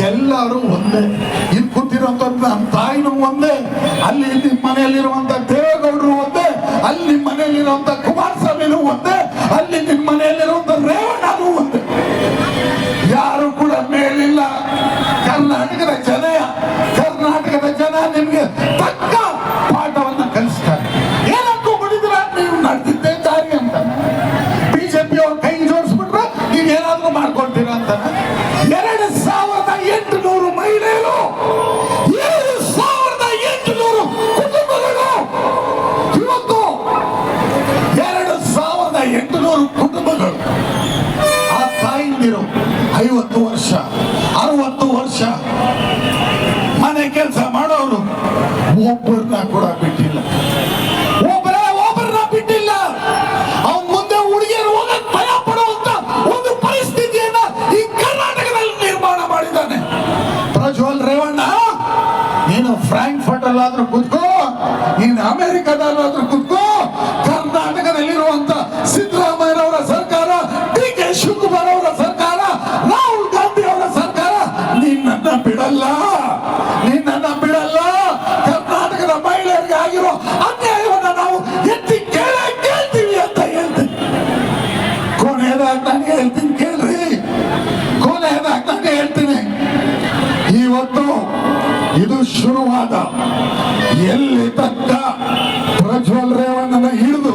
ಎಲ್ಲರೂ ಒಂದೇ. ಇಲ್ಲಿ ಕೂತಿರುವಂತ ನಮ್ಮ ತಾಯಿನೂ ಒಂದೇ. ಅಲ್ಲಿ ನಿಮ್ಮ ಮನೆಯಲ್ಲಿರುವಂತ ದೇವೇಗೌಡರು ಒಂದೇ. ಅಲ್ಲಿ ಮನೆಯಲ್ಲಿರುವಂತ ಕುಮಾರಸ್ವಾಮಿನೂ ಒಂದೇ. ಐವತ್ತು ವರ್ಷ, ಅರವತ್ತು ವರ್ಷ ಮನೆ ಕೆಲಸ ಮಾಡೋರು ಒಬ್ಬರನ್ನ ಕೂಡ ಬಿಟ್ಟಿಲ್ಲ. ಒಬ್ಬರ ಒಬ್ಬರನ್ನ ಬಿಟ್ಟಿಲ್ಲ. ಅವನ್ ಮುಂದೆ ಹುಡುಗಿಯರು ಹೋಗಕ್ ಭಯ ಪಡುವಂತ ಒಂದು ಪರಿಸ್ಥಿತಿಯನ್ನ ಈ ಕರ್ನಾಟಕದಲ್ಲಿ ನಿರ್ಮಾಣ ಮಾಡಿದ್ದಾನೆ. ಪ್ರಜ್ವಲ್ ರೇವಣ್ಣ, ನೀನು ಫ್ರಾಂಕ್ಫರ್ಟ್ ಅಲ್ಲಾದ್ರೂ ಕೂತ್ಕೋ, ನೀನು ಅಮೆರಿಕದಲ್ಲಾದ್ರೂ ಕೂತ್ಕೋ, ಕರ್ನಾಟಕದಲ್ಲಿರುವಂತ ಸಿದ್ದರಾಮಯ್ಯನವರ ಸರ್ಕಾರ, ಡಿ ಕೆ ಶಿವಕುಮಾರ್ ಅವರ ಶುರುವಾದ ಎಲ್ಲಿ ತಕ್ಕ ಪ್ರಜ್ವಲ್ ರೇವಣ್ಣನ ಹಿಡಿದು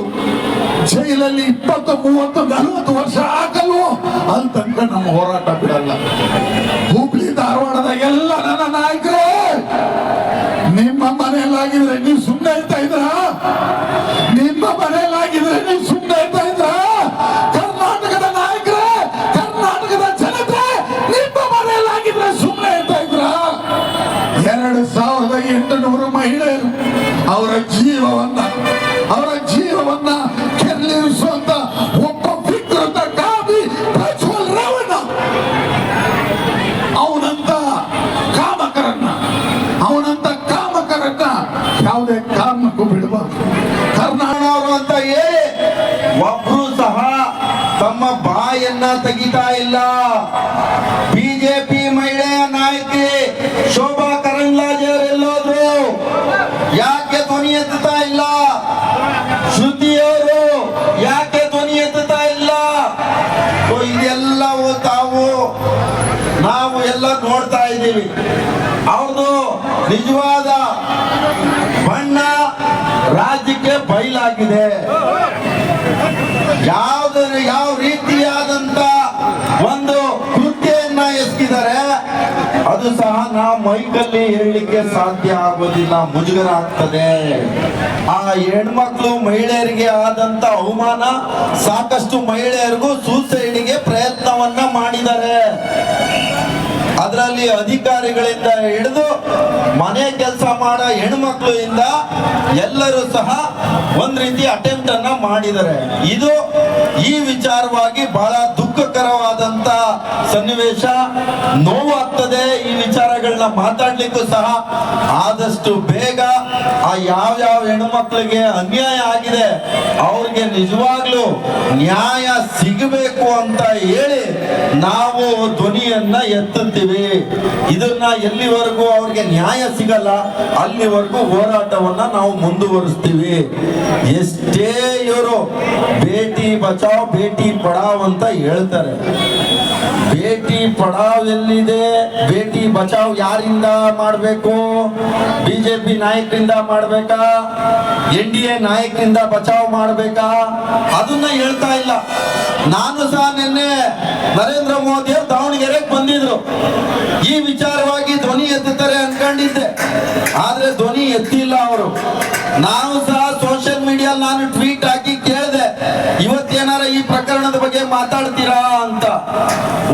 ಜೈಲಲ್ಲಿ ಇಪ್ಪತ್ತು, ಮೂವತ್ತು, ನಲವತ್ತು ವರ್ಷ ಹಾಕಲ್ವೋ ಅಲ್ಲಿ ತನಕ ನಮ್ಮ ಹೋರಾಟ ಬಿಡಲ್ಲ. ಎಂಟುನೂರು ಮಹಿಳೆಯರು, ಅವರ ಜೀವವನ್ನ ಅವರ ಜೀವವನ್ನ ಕೆಲ್ಲಿರಿಸುವಂತ ಒಬ್ಬ ವಿಕೃತ ಕಾಮಿ ಪ್ರಜ್ವಲ್ ಅವನಂತ ಕಾಮಕರನ್ನ ಅವನಂತ ಕಾಮಕರನ್ನ ಯಾವುದೇ ಕಾರಣಕ್ಕೂ ಬಿಡಬಾರ್ದು. ಕರ್ನಾಟಕ ಏ ಅಂತ ಹೇಳಿ ಒಬ್ರು ಸಹ ತಮ್ಮ ಬಾಯನ್ನ ತೆಗಿತಾ ಇಲ್ಲ. ಎತ್ತುತ್ತಾ ಇಲ್ಲ. ಶ್ರುತಿಯವರು ಯಾಕೆ ಧ್ವನಿ ಎತ್ತುತ್ತಾ ಇಲ್ಲ ಇದೆಲ್ಲವೂ ತಾವು, ನಾವು ಎಲ್ಲ ನೋಡ್ತಾ ಇದ್ದೀವಿ. ಅವ್ರದ್ದು ನಿಜವಾದ ಬಣ್ಣ ರಾಜ್ಯಕ್ಕೆ ಬಯಲಾಗಿದೆ. ಮೈಕಲ್ಲಿ ಹೇಳಲಿಕ್ಕೆ ಸಾಧ್ಯ ಆಗೋದಿಲ್ಲ ಮುಜುಗರ ಆಗ್ತದೆ ಆ ಹೆಣ್ಮಕ್ಳು ಮಹಿಳೆಯರಿಗೆ ಆದಂತ ಅವಮಾನ ಸಾಕಷ್ಟು ಮಹಿಳೆಯರಿಗೂ ಸೂಸೈಡ್ಗೆ ಪ್ರಯತ್ನವನ್ನ ಮಾಡಿದ್ದಾರೆ. ಅದರಲ್ಲಿ ಅಧಿಕಾರಿಗಳಿಂದ ಹಿಡಿದು ಮನೆ ಕೆಲಸ ಮಾಡೋ ಹೆಣ್ಮಕ್ಳು ಇಂದ ಎಲ್ಲರೂ ಸಹ ಒಂದ್ ರೀತಿ ಅಟೆಂಪ್ಟ್ ಅನ್ನ ಮಾಡಿದ್ದಾರೆ. ಇದು ಈ ವಿಚಾರವಾಗಿ ಬಹಳ ದುಃಖಕರವಾದಂತ ಸನ್ನಿವೇಶ. ನೋವಾಗ್ತದೆ ಈ ವಿಚಾರಗಳನ್ನ ಮಾತಾಡ್ಲಿಕ್ಕೂ ಸಹ ಆದಷ್ಟು ಬೇಗ ಯಾವ ಯಾವ ಹೆಣ್ಮಕ್ಳಿಗೆ ಅನ್ಯಾಯ ಆಗಿದೆ, ಅವ್ರಿಗೆ ನಿಜವಾಗ್ಲೂ ನ್ಯಾಯ ಸಿಗಬೇಕು ಅಂತ ಹೇಳಿ ನಾವು ಧ್ವನಿಯನ್ನ ಎತ್ತುತ್ತೀವಿ. ಇದನ್ನ ಎಲ್ಲಿವರೆಗೂ ಅವ್ರಿಗೆ ನ್ಯಾಯ ಸಿಗಲ್ಲ, ಅಲ್ಲಿವರೆಗೂ ಹೋರಾಟವನ್ನ ನಾವು ಮುಂದುವರಿಸ್ತೀವಿ. ಎಷ್ಟೇ ಇವರು ಭೇಟಿ ಬಚಾವ್ ಭೇಟಿ ಪಡಾವ್ ಅಂತ ಹೇಳ್ತಾರೆ. ಬೇಟಿ ಪಡಾವ್ ಎಲ್ಲಿದೆ ಬೇಟಿ ಬಚಾವ್ ಯಾರಿಂದ ಮಾಡಬೇಕು? ಬಿಜೆಪಿ ನಾಯಕರಿಂದ ಮಾಡಬೇಕಾ? ಎನ್ ಡಿ ಎ ನಾಯಕರಿಂದ ಬಚಾವ್ ಮಾಡಬೇಕಾ? ಅದನ್ನ ಹೇಳ್ತಾ ಇಲ್ಲ. ನಾನು ಸಹ ನಿನ್ನೆ ನರೇಂದ್ರ ಮೋದಿ ಅವರು ದಾವಣಗೆರೆಗೆ ಬಂದಿದ್ರು. ಈ ವಿಚಾರವಾಗಿ ಧ್ವನಿ ಎತ್ತುತ್ತಾರೆ ಅನ್ಕೊಂಡಿದ್ದೆ. ಆದ್ರೆ ಧ್ವನಿ ಎತ್ತಿಲ್ಲ ಅವರು. ನಾವು ಸಹ ಸೋಷಿಯಲ್ ಮೀಡಿಯಾ ನಾನು ಟ್ವೀಟ್ ಹಾಕಿ ಪ್ರಕರಣದ ಬಗ್ಗೆ ಮಾತಾಡ್ತೀರಾ ಅಂತ.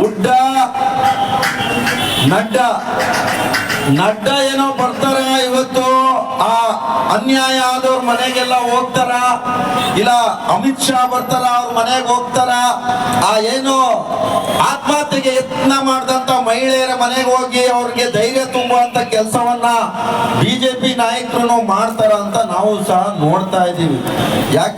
ಉಡ್ಡ, ನಡ್ಡ. ನಡ್ಡ ಏನೋ ಬರ್ತಾರ ಇವತ್ತು? ಆ ಅನ್ಯಾಯ ಆದವ್ರ ಮನೆಗೆಲ್ಲ ಹೋಗ್ತಾರ? ಇಲ್ಲ ಅಮಿತ್ ಶಾ ಬರ್ತಾರ, ಅವ್ರ ಮನೆಗೆ ಹೋಗ್ತಾರ? ಆ ಏನು ಆತ್ಮಹತ್ಯೆಗೆ ಯತ್ನ ಮಾಡಿದಂತ ಮಹಿಳೆಯರ ಮನೆಗೆ ಹೋಗಿ ಅವ್ರಿಗೆ ಧೈರ್ಯ ತುಂಬುವಂತ ಕೆಲಸವನ್ನ ಬಿಜೆಪಿ ನಾಯಕರು ಮಾಡ್ತಾರ ಅಂತ ನಾವು ಸಹ ನೋಡ್ತಾ ಇದ್ದೀವಿ. ಯಾಕೆ